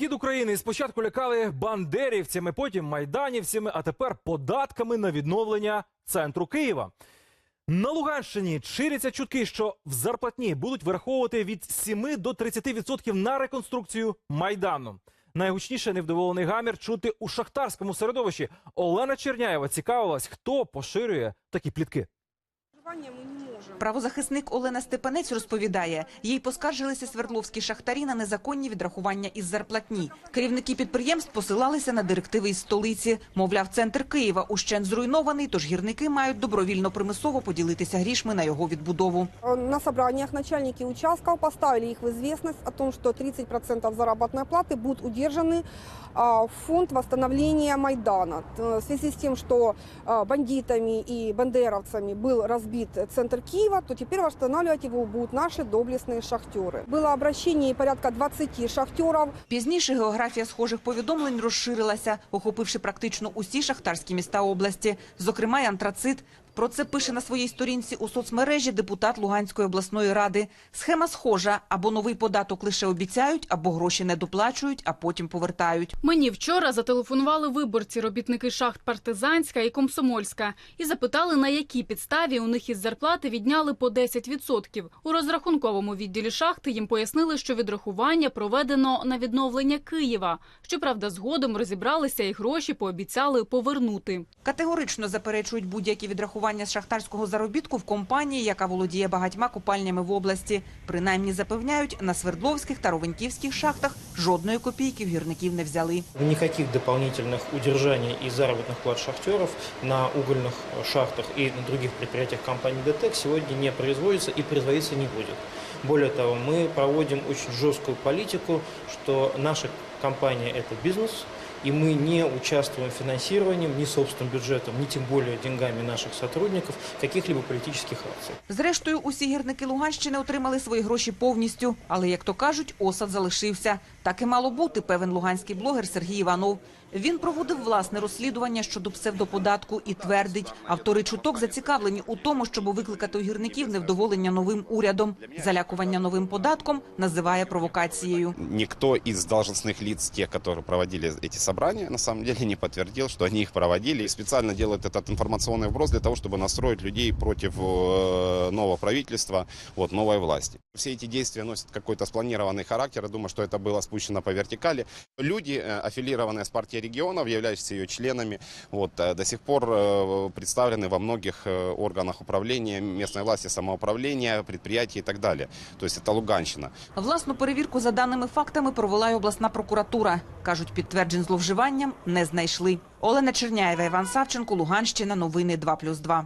схід України спочатку лякали бандерівцями, потім майданівцями, а тепер податками на відновлення центру Києва. На Луганщині ширяться чутки, що в зарплатні будуть вираховувати від 7 до 30% на реконструкцію майдану. Найгучніше невдоволений гамір чути у шахтарському середовищі. Олена Черняєва цікавилась, хто поширює такі плітки. Проживання ми не можемо. Правозахисник Олена Степанець розповідає, їй поскаржилися свердловські шахтарі на незаконні відрахування із зарплатні. Керівники підприємств посилалися на директиви із столиці. Мовляв, центр Києва ущен зруйнований, тож гірники мають добровільно примусово поділитися грішми на його відбудову. На собраниях начальники участков поставили их в известность о том, что 30% заработной платы будут удержаны а, в фонд восстановления Майдана. Т- В связи с тем, что а, бандитами и бандеровцами был разбит центр Киева, то теперь восстанавливать его будут наши доблестные шахтеры. Было обращение порядка 20 шахтеров. Пізніше географія схожих повідомлень розширилася, охопивши практично усі шахтарські міста області, зокрема й антрацит. про це пише на своїй сторінці у соцмережі депутат Луганської обласної ради. Схема схожа: або новий податок лише обіцяють, або гроші не доплачують, а потім повертають. Мені вчора зателефонували виборці, робітники шахт Партизанська і Комсомольська, і запитали, на якій підставі у них із зарплати відняли по 10%. У розрахунковому відділі шахти їм пояснили, що відрахування проведено на відновлення Києва. Щоправда, згодом розібралися і гроші пообіцяли повернути. Категорично заперечують будь-які відрахування з шахтарського заробітку в компанії, яка володіє багатьма купальнями в області. Принаймні запевняють, на Свердловських та Ровеньківських шахтах жодної копійки в гірників не взяли. Никаких дополнительных удержаний и заработных плат шахтеров на угольных э, шахтах и на других предприятиях компании ДТЭК сегодня не производится и производиться не будет. Более того, мы проводим очень жесткую политику, что наша компания – это бизнес, и мы не участвуем в финансировании ни собственным бюджетом, ни тем более деньгами наших сотрудников каких-либо политических акций. Зрештою, усі гірники Луганщини отримали свої гроші повністю. Але, як то кажуть, осад залишився. Так і мало бути, певен луганський блогер Сергій Іванов. Він проводив власне розслідування щодо псевдоподатку і твердить, автори чуток зацікавлені у тому, щоб викликати у гірників невдоволення новим урядом. Залякування новим податком називає провокацією. Никто из должностных лиц, тех, которые проводили эти собрания, на самом деле не подтвердил, что они их проводили. И специально делают этот информационный вброс для того, чтобы настроить людей против э, нового правительства, вот, новой власти. Все эти действия носят какой-то спланированный характер. Я думаю, что это было спущено по вертикали. Люди, э, аффилированные с партией регионов, являющиеся ее членами, вот, э, до сих пор э, представлены во многих э, органах управления, местной власти, самоуправления, предприятий и так далее. То есть это Луганщина. Власну перевірку за даними фактами провела й обласна прокуратура. Кажуть, підтверджень зловживанням не знайшли. Олена Черняєва, Іван Савченко, Луганщина. Новини 2+,2.